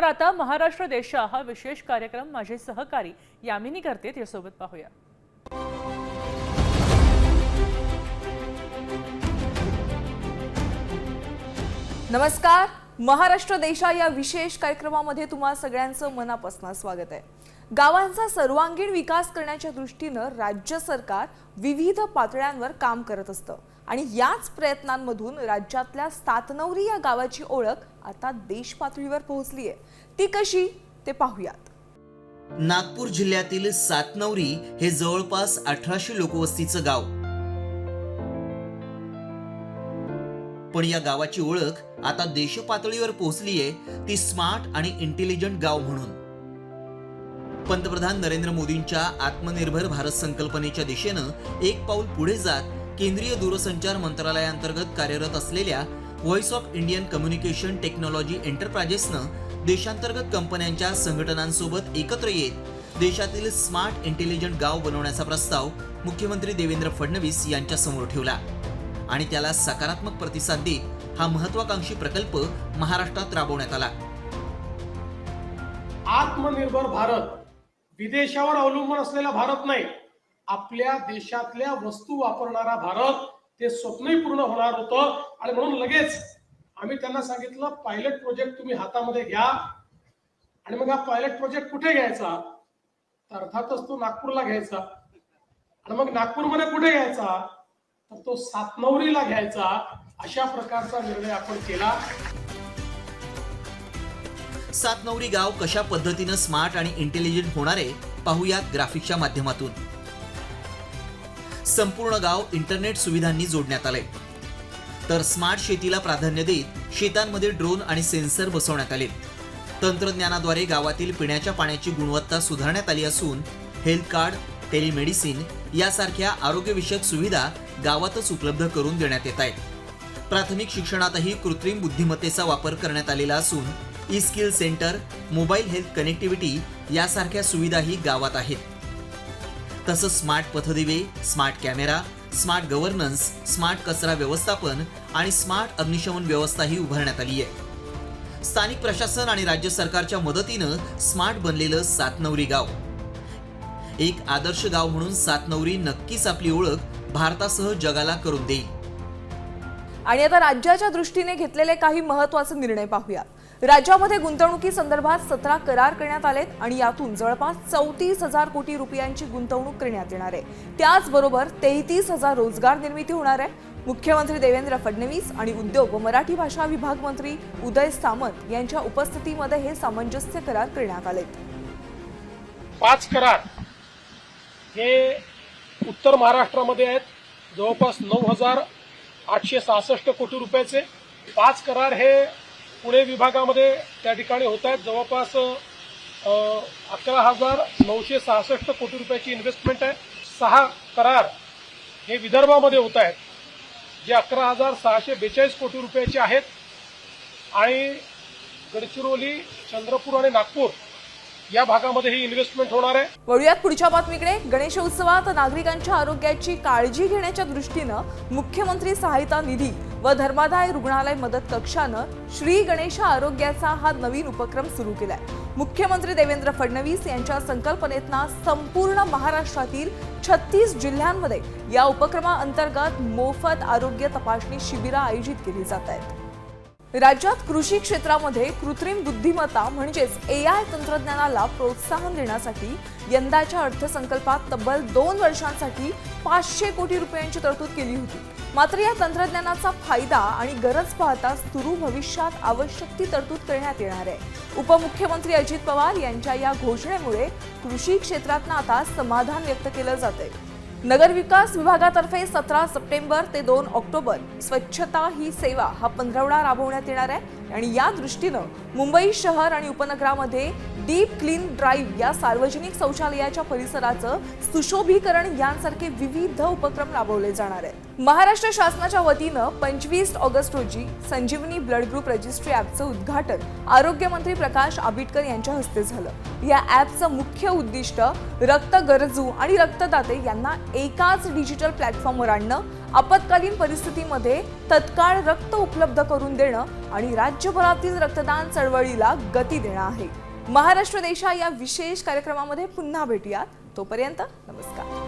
तर आता महाराष्ट्र देशा हा विशेष कार्यक्रम माझे सहकारी यामिनी करते त्यासोबत पाहूया. नमस्कार. महाराष्ट्र देशा या विशेष कार्यक्रमामध्ये तुम्हा सगळ्यांचं मनापासून स्वागत आहे. गावांचा सर्वांगीण विकास करण्याच्या दृष्टीनं राज्य सरकार विविध पातळ्यांवर काम करत असतं. आणि याच प्रयत्नांमधून राज्यातल्या सातनवरी या गावाची ओळख आता देश पातळीवर पोहोचली आहे. ती कशी ते पाहूयात. नागपूर जिल्ह्यातील सातनवरी हे जवळपास अठराशे लोकवस्तीचं गाव. पण या गावाची ओळख आता देशपातळीवर पोहोचलीये ती स्मार्ट आणि इंटेलिजंट गाव म्हणून. पंतप्रधान नरेंद्र मोदींच्या आत्मनिर्भर भारत संकल्पनेच्या दिशेनं एक पाऊल पुढे जात केंद्रीय दूरसंचार मंत्रालयाअंतर्गत कार्यरत असलेल्या voice of Indian communication technology एंटरप्राइजेसनं देशांतर्गत कंपन्यांच्या संघटनांसोबत एकत्र येत देशातील स्मार्ट इंटेलिजंट गाव बनवण्याचा प्रस्ताव मुख्यमंत्री देवेंद्र फडणवीस यांच्यासमोर ठेवला. आणि त्याला सकारात्मक प्रतिसाद देत हा महत्वाकांक्षी प्रकल्प महाराष्ट्रात राबवण्यात आला. आत्मनिर्भर भारत विदेशावर अवलंबून असलेला भारत नाही. आपल्या देशातल्या वस्तू वापरणारा भारत ते स्वप्नही पूर्ण होणार होतं. आणि म्हणून लगेच आम्ही त्यांना सांगितलं पायलट प्रोजेक्ट तुम्ही हातामध्ये घ्या. आणि मग हा पायलट प्रोजेक्ट कुठे घ्यायचा? तर अर्थातच तो नागपूरला घ्यायचा. आणि मग नागपूरमध्ये कुठे घ्यायचा? तर तो सातनवरीला घ्यायचा. अशा प्रकारचा निर्णय आपण केला. सातनवरी गाव कशा पद्धतीनं स्मार्ट आणि इंटेलिजंट होणार आहे पाहूयात ग्राफिकच्या माध्यमातून. संपूर्ण गाव इंटरनेट सुविधांनी जोडण्यात आले तर स्मार्ट शेतीला प्राधान्य देत शेतांमध्ये ड्रोन आणि सेन्सर बसवण्यात आले. तंत्रज्ञानाद्वारे गावातील पिण्याच्या पाण्याची गुणवत्ता सुधारण्यात आली असून हेल्थ कार्ड टेलिमेडिसिन यासारख्या आरोग्यविषयक सुविधा गावातच उपलब्ध करून देण्यात येत आहेत. प्राथमिक शिक्षणातही कृत्रिम बुद्धिमत्तेचा वापर करण्यात आलेला असून e skill centre mobile health connectivity यासारख्या सुविधाही गावात आहेत. तसंच smart पथदिवे smart camera smart governance smart कचरा व्यवस्थापन आणि स्मार्ट अग्निशमन व्यवस्थाही उभारण्यात आली आहे. स्थानिक प्रशासन आणि राज्य सरकारच्या मदतीनं स्मार्ट बनलेलं सातनवरी गाव. एक आदर्श गाव म्हणून सातनवरी नक्कीच आपली ओळख भारतासह जगाला करून देईल. आणि आता राज्याच्या दृष्टीने घेतलेले काही महत्त्वाचे निर्णय पाहूया राज्यामध्ये गुंतवणुकी संदर्भात सतरा करार करण्यात आलेत आणि यातून जवळपास चौतीस हजार कोटी रुपयांची गुंतवणूक करण्यात येणार आहे. त्याचबरोबर तेहतीस हजार रोजगार निर्मिती होणार आहे. मुख्यमंत्री देवेंद्र फडणवीस आणि उद्योग व मराठी भाषा विभाग मंत्री उदय सामंत यांच्या उपस्थितीमध्ये हे सामंजस्य करार करण्यात आलेत. पाच करार हे उत्तर महाराष्ट्रामध्ये आहेत. जवळपास नऊ हजार आठशे सहासष्ट कोटी रुपयाचे पाच करार हे पुणे विभागामध्ये त्या ठिकाणी होत आहेत. जवळपास अकरा हजार नऊशे सहासष्ट कोटी रुपयाची इन्व्हेस्टमेंट आहे. सहा करार हे विदर्भामध्ये होत आहेत. जे अकरा हजार सहाशे बेचाळीस कोटी रुपयाचे आहेत. आणि गडचिरोली चंद्रपूर आणि नागपूर या भागामध्ये ही इन्व्हेस्टमेंट होणार आहे. वळूयात पुढच्या बातमीकडे. गणेशोत्सवात नागरिकांच्या आरोग्याची काळजी घेण्याच्या दृष्टीनं मुख्यमंत्री सहायता निधी व धर्मादाय रुग्णालय मदत कक्षानं श्री गणेश आरोग्याचा हा नवीन उपक्रम सुरू केलाय. मुख्यमंत्री देवेंद्र फडणवीस यांच्या संकल्पनेतना संपूर्ण महाराष्ट्रातील छत्तीस जिल्ह्यांमध्ये या उपक्रमाअंतर्गत मोफत आरोग्य तपासणी शिबिरं आयोजित केली जात आहेत. राज्यात कृषी क्षेत्रामध्ये कृत्रिम बुद्धिमत्ता म्हणजेच ए आय तंत्रज्ञानाला प्रोत्साहन देण्यासाठी यंदाच्या अर्थसंकल्पात तब्बल दोन वर्षांसाठी पाचशे कोटी रुपयांची तरतूद केली होती. मात्र या तंत्रज्ञानाचा फायदा आणि गरज पाहता सुरू भविष्यात आवश्यक ती तरतूद करण्यात येणार आहे. उपमुख्यमंत्री अजित पवार यांच्या या घोषणेमुळे कृषी क्षेत्रातनं आता समाधान व्यक्त केलं जात आहे नगर विकास विभागातर्फे सतरा सप्टेंबर ते दोन ऑक्टोबर स्वच्छता ही सेवा हा पंधरवडा राबवण्यात येणार आहे. आणि या दृष्टीनं मुंबई शहर आणि उपनगरामध्ये डीप क्लीन ड्राईव्ह या सार्वजनिक शौचालयाच्या परिसराचं सुशोभीकरण यांसारखे विविध उपक्रम राबवले जाणार आहेत. महाराष्ट्र शासनाच्या वतीनं पंचवीस ऑगस्ट रोजी संजीवनी ब्लड ग्रुप रजिस्ट्री ॲपचं उद्घाटन आरोग्यमंत्री प्रकाश आबिटकर यांच्या हस्ते झालं. या ॲपचं मुख्य उद्दिष्ट रक्त गरजू आणि रक्तदाते यांना एकाच डिजिटल प्लॅटफॉर्मवर आणणं आपत्कालीन परिस्थितीमध्ये तत्काळ रक्त उपलब्ध करून देणं आणि राज्यभरातील रक्तदान चळवळीला गती देणं आहे. महाराष्ट्र देशा या विशेष कार्यक्रमामध्ये पुन्हा भेटूयात. तोपर्यंत नमस्कार.